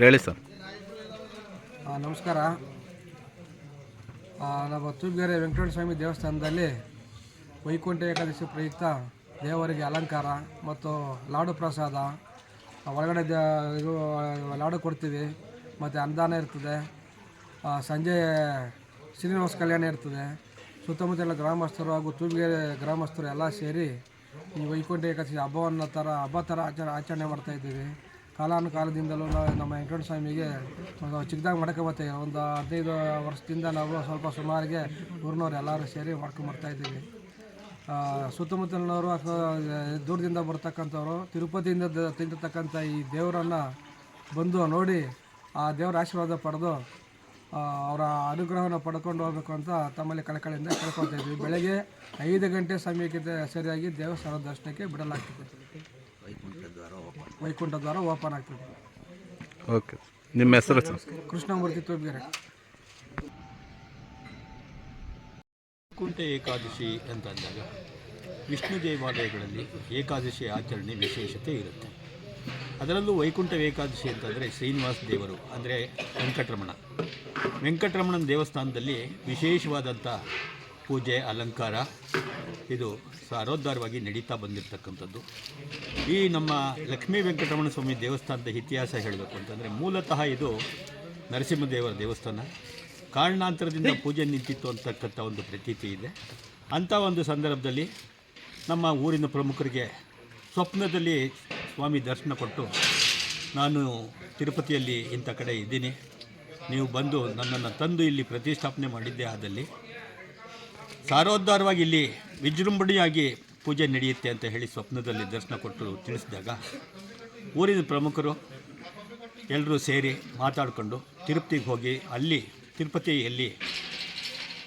ಹೇಳಿ ಸರ್. ನಮಸ್ಕಾರ. ನಮ್ಮ ತೂಬಿಗೆರೆ ವೆಂಕಟೇಶ್ವರ ಸ್ವಾಮಿ ದೇವಸ್ಥಾನದಲ್ಲಿ ವೈಕುಂಠ ಏಕಾದಶಿ ಪ್ರಯುಕ್ತ ದೇವರಿಗೆ ಅಲಂಕಾರ ಮತ್ತು ಲಾಡು ಪ್ರಸಾದ ಒಳಗಡೆ ಇದು, ಲಾಡು ಕೊಡ್ತೀವಿ, ಮತ್ತು ಅನ್ನದಾನ ಇರ್ತದೆ ಸಂಜೆ ಶ್ರೀನಿವಾಸ ಕಲ್ಯಾಣ ಇರ್ತದೆ. ಸುತ್ತಮುತ್ತಲ ಗ್ರಾಮಸ್ಥರು ಹಾಗೂ ತೂಬಿಗೆರೆ ಗ್ರಾಮಸ್ಥರು ಎಲ್ಲ ಸೇರಿ ಈ ವೈಕುಂಠ ಏಕಾದಶಿ ಹಬ್ಬವನ್ನು ಥರ ಹಬ್ಬ ಥರ ಆಚರಣೆ ಆಚರಣೆ ಮಾಡ್ತಾಯಿದ್ದೀವಿ ಕಾಲಾನುಕಾಲದಿಂದಲೂ ನಾವು ನಮ್ಮ ವೆಂಕಟ ಸ್ವಾಮಿಗೆ ಒಂದು ಚಿಕ್ಕದಾಗಿ ಮಾಡ್ಕೊಬರ್ತೀವಿ ಒಂದು ಹದಿನೈದು ವರ್ಷದಿಂದ ನಾವು ಸ್ವಲ್ಪ ಸುಮಾರಿಗೆ ಊರಿನವ್ರು ಎಲ್ಲರೂ ಸೇರಿ ಮಾಡ್ಕೊಂಬರ್ತಾ ಇದ್ದೀವಿ. ಆ, ಸುತ್ತಮುತ್ತಲಿನವರು ಅಥವಾ ದೂರದಿಂದ ಬರ್ತಕ್ಕಂಥವ್ರು ತಿರುಪತಿಯಿಂದ ತಿಂದಿರ್ತಕ್ಕಂಥ ಈ ದೇವರನ್ನು ಬಂದು ನೋಡಿ ಆ ದೇವರ ಆಶೀರ್ವಾದ ಪಡೆದು ಅವರ ಅನುಗ್ರಹವನ್ನು ಪಡ್ಕೊಂಡು ಹೋಗಬೇಕು ಅಂತ ತಮ್ಮಲ್ಲಿ ಕಳಕಳಿಯಿಂದ ಕೇಳ್ಕೊತಾ ಇದ್ವಿ ಬೆಳಗ್ಗೆ ಐದು ಗಂಟೆ ಸಮಯಕ್ಕೆ ಸರಿಯಾಗಿ ದೇವಸ್ಥಾನ ದರ್ಶನಕ್ಕೆ ಬಿಡಲಾಗ್ತದೆ. ವೈಕುಂಠ ದ್ವಾರ ಓಪನ್ ಆಗ್ತದೆ. ಓಕೆ. ನಿಮ್ಮ ಹೆಸರು ಸರ್? ಕೃಷ್ಣಮೂರ್ತಿ ತೂಬಿಗೆರೆ. ವೈಕುಂಠ ಏಕಾದಶಿ ಅಂತ ಅಂದಾಗ ವಿಷ್ಣು ದೇವಾಲಯಗಳಲ್ಲಿ ಏಕಾದಶಿ ಆಚರಣೆ ವಿಶೇಷತೆ ಇರುತ್ತೆ. ಅದರಲ್ಲೂ ವೈಕುಂಠ ಏಕಾದಶಿ ಅಂತಂದರೆ ಶ್ರೀನಿವಾಸ ದೇವರು ಅಂದರೆ ವೆಂಕಟರಮಣ. ವೆಂಕಟರಮಣನ ದೇವಸ್ಥಾನದಲ್ಲಿ ವಿಶೇಷವಾದಂಥ ಪೂಜೆ ಅಲಂಕಾರ ಇದು ಸಾರೋದ್ಧಾರವಾಗಿ ನಡೀತಾ ಬಂದಿರತಕ್ಕಂಥದ್ದು. ಈ ನಮ್ಮ ಲಕ್ಷ್ಮೀ ವೆಂಕಟರಮಣ ಸ್ವಾಮಿ ದೇವಸ್ಥಾನದ ಇತಿಹಾಸ ಹೇಳಬೇಕು ಅಂತಂದರೆ ಮೂಲತಃ ಇದು ನರಸಿಂಹದೇವರ ದೇವಸ್ಥಾನ. ಕಾರಣಾಂತರದಿಂದ ಪೂಜೆ ನಿಂತಿತ್ತು ಅಂತಕ್ಕಂಥ ಒಂದು ಪ್ರತೀತಿ ಇದೆ. ಅಂಥ ಒಂದು ಸಂದರ್ಭದಲ್ಲಿ ನಮ್ಮ ಊರಿನ ಪ್ರಮುಖರಿಗೆ ಸ್ವಪ್ನದಲ್ಲಿ ಸ್ವಾಮಿ ದರ್ಶನ ಕೊಟ್ಟು ನಾನು ತಿರುಪತಿಯಲ್ಲಿ ಇಂಥ ಕಡೆ ಇದ್ದೀನಿ. ನೀವು ಬಂದು ನನ್ನನ್ನು ತಂದು ಇಲ್ಲಿ ಪ್ರತಿಷ್ಠಾಪನೆ ಮಾಡಿದ್ದೆ ಆದಲ್ಲಿ ಸಾರೋದ್ಧಾರವಾಗಿ ಇಲ್ಲಿ ವಿಜೃಂಭಣೆಯಾಗಿ ಪೂಜೆ ನಡೆಯುತ್ತೆ ಅಂತ ಹೇಳಿ ಸ್ವಪ್ನದಲ್ಲಿ ದರ್ಶನ ಕೊಟ್ಟು ತಿಳಿಸಿದಾಗ ಊರಿನ ಪ್ರಮುಖರು ಎಲ್ಲರೂ ಸೇರಿ ಮಾತಾಡಿಕೊಂಡು ತಿರುಪತಿಗೆ ಹೋಗಿ ಅಲ್ಲಿ ತಿರುಪತಿಯಲ್ಲಿ,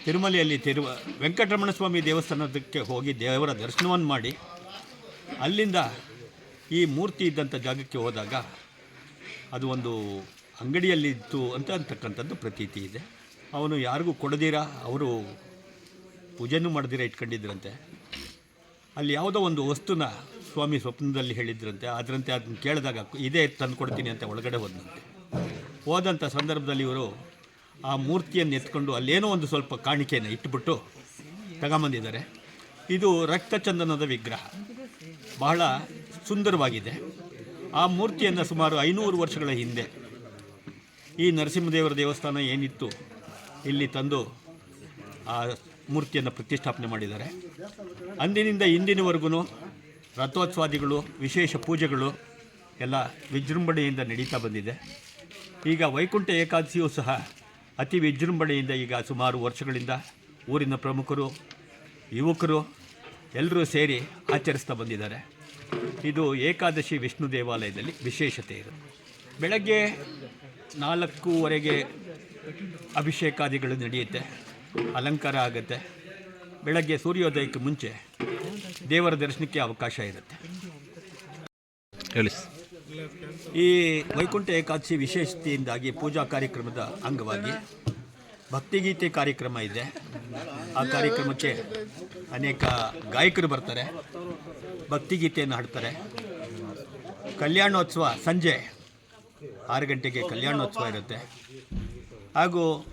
ತಿರುಮಲೆಯಲ್ಲಿ ತಿರುವ ವೆಂಕಟರಮಣ ಸ್ವಾಮಿ ದೇವಸ್ಥಾನದಕ್ಕೆ ಹೋಗಿ ದೇವರ ದರ್ಶನವನ್ನು ಮಾಡಿ ಅಲ್ಲಿಂದ ಈ ಮೂರ್ತಿ ಇದ್ದಂಥ ಜಾಗಕ್ಕೆ ಹೋದಾಗ ಅದು ಒಂದು ಅಂಗಡಿಯಲ್ಲಿತ್ತು ಅಂತ ಅಂತಕ್ಕಂಥದ್ದು ಪ್ರತೀತಿ ಇದೆ. ಅವನು ಯಾರಿಗೂ ಕೊಡದಿರ, ಅವರು ಪೂಜೆನೂ ಮಾಡಿದಿರ ಇಟ್ಕೊಂಡಿದ್ರಂತೆ. ಅಲ್ಲಿ ಯಾವುದೋ ಒಂದು ವಸ್ತುನ ಸ್ವಾಮಿ ಸ್ವಪ್ನದಲ್ಲಿ ಹೇಳಿದ್ರಂತೆ. ಅದರಂತೆ ಅದನ್ನ ಕೇಳಿದಾಗ ಇದೇ ತಂದು ಕೊಡ್ತೀನಿ ಅಂತ ಒಳಗಡೆ ಹೋದಂತೆ ಹೋದಂಥ ಸಂದರ್ಭದಲ್ಲಿ ಇವರು ಆ ಮೂರ್ತಿಯನ್ನು ಎತ್ಕೊಂಡು ಅಲ್ಲೇನೋ ಒಂದು ಸ್ವಲ್ಪ ಕಾಣಿಕೆಯನ್ನು ಇಟ್ಬಿಟ್ಟು ತಗೊಂಬಂದಿದ್ದಾರೆ. ಇದು ರಕ್ತಚಂದನದ ವಿಗ್ರಹ. ಬಹಳ ಸುಂದರವಾಗಿದೆ. ಆ ಮೂರ್ತಿಯನ್ನು ಸುಮಾರು ಐನೂರು ವರ್ಷಗಳ ಹಿಂದೆ ಈ ನರಸಿಂಹದೇವರ ದೇವಸ್ಥಾನ ಏನಿತ್ತು, ಇಲ್ಲಿ ತಂದು ಆ ಮೂರ್ತಿಯನ್ನು ಪ್ರತಿಷ್ಠಾಪನೆ ಮಾಡಿದ್ದಾರೆ. ಅಂದಿನಿಂದ ಇಂದಿನವರೆಗೂ ರಥೋತ್ಸವಾದಿಗಳು, ವಿಶೇಷ ಪೂಜೆಗಳು ಎಲ್ಲ ವಿಜೃಂಭಣೆಯಿಂದ ನಡೀತಾ ಬಂದಿದೆ. ಈಗ ವೈಕುಂಠ ಏಕಾದಶಿಯೂ ಸಹ ಅತಿ ವಿಜೃಂಭಣೆಯಿಂದ ಈಗ ಸುಮಾರು ವರ್ಷಗಳಿಂದ ಊರಿನ ಪ್ರಮುಖರು, ಯುವಕರು ಎಲ್ಲರೂ ಸೇರಿ ಆಚರಿಸ್ತಾ ಬಂದಿದ್ದಾರೆ. ಇದು ಏಕಾದಶಿ ವಿಷ್ಣು ದೇವಾಲಯದಲ್ಲಿ ವಿಶೇಷತೆ ಇದೆ. ಬೆಳಗ್ಗೆ ನಾಲ್ಕೂವರೆಗೆ ಅಭಿಷೇಕಾದಿಗಳು ನಡೆಯುತ್ತೆ. ಅಲಂಕಾರ ಆಗುತ್ತೆ. ಬೆಳಗ್ಗೆ ಸೂರ್ಯೋದಯಕ್ಕೆ ಮುಂಚೆ ದೇವರ ದರ್ಶನಕ್ಕೆ ಅವಕಾಶ ಇರುತ್ತೆ. ಹೇಳಿ ಈ ವೈಕುಂಠ ಏಕಾದಶಿ ವಿಶೇಷತೆಯಿಂದಾಗಿ ಪೂಜಾ ಕಾರ್ಯಕ್ರಮದ ಅಂಗವಾಗಿ ಭಕ್ತಿಗೀತೆ ಕಾರ್ಯಕ್ರಮ ಇದೆ. ಆ ಕಾರ್ಯಕ್ರಮಕ್ಕೆ ಅನೇಕ ಗಾಯಕರು ಬರ್ತಾರೆ. ಭಕ್ತಿಗೀತೆಯನ್ನು ಹಾಡ್ತಾರೆ. ಕಲ್ಯಾಣೋತ್ಸವ ಸಂಜೆ ಆರು ಗಂಟೆಗೆ ಕಲ್ಯಾಣೋತ್ಸವ ಇರುತ್ತೆ. ಹಾಗೂ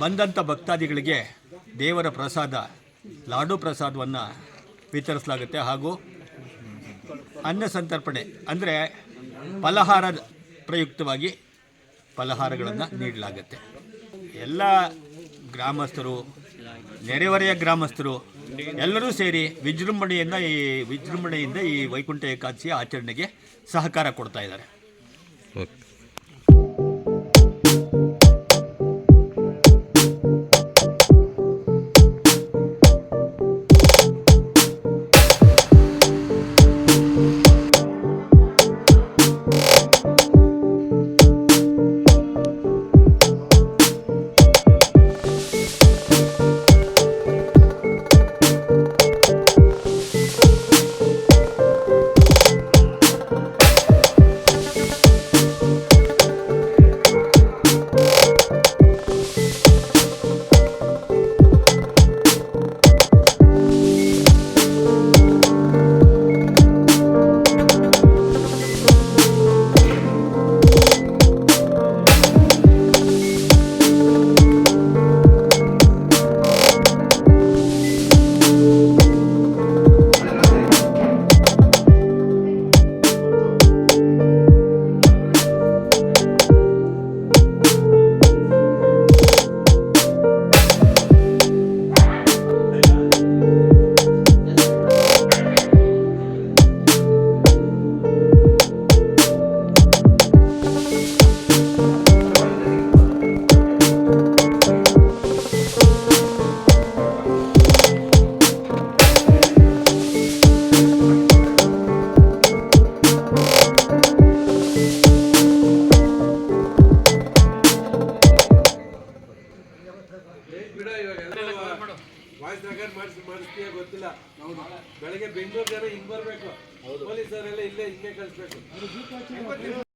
ಬಂದಂಥ ಭಕ್ತಾದಿಗಳಿಗೆ ದೇವರ ಪ್ರಸಾದ, ಲಾಡು ಪ್ರಸಾದವನ್ನು ವಿತರಿಸಲಾಗುತ್ತೆ. ಹಾಗೂ ಅನ್ನ ಸಂತರ್ಪಣೆ, ಅಂದರೆ ಫಲಹಾರದ ಪ್ರಯುಕ್ತವಾಗಿ ಫಲಹಾರಗಳನ್ನು ನೀಡಲಾಗುತ್ತೆ. ಎಲ್ಲ ಗ್ರಾಮಸ್ಥರು, ನೆರೆಹೊರೆಯ ಗ್ರಾಮಸ್ಥರು ಎಲ್ಲರೂ ಸೇರಿ ವಿಜೃಂಭಣೆಯಿಂದ ಈ ವಿಜೃಂಭಣೆಯಿಂದ ಈ ವೈಕುಂಠ ಏಕಾದಶಿ ಆಚರಣೆಗೆ ಸಹಕಾರ ಕೊಡ್ತಾ ಇದ್ದಾರೆ. ಬಿಡು ಇವಾಗ ವಾಯ್ಸ್ ರೆಕಾರ್ಡ್ ಮಾಡಿಸಿ ಮಾಡಿಸ್ತೀಯ ಗೊತ್ತಿಲ್ಲ. ಬೆಳಗ್ಗೆ ಬೆಂಗಳೂರು ಜನ ಬರ್ಬೇಕು. ಬರಬೇಕು ಪೊಲೀಸರೆಲ್ಲ ಇಲ್ಲೇ ಹಿಂಗೆ ಕಳಿಸ್ಬೇಕು.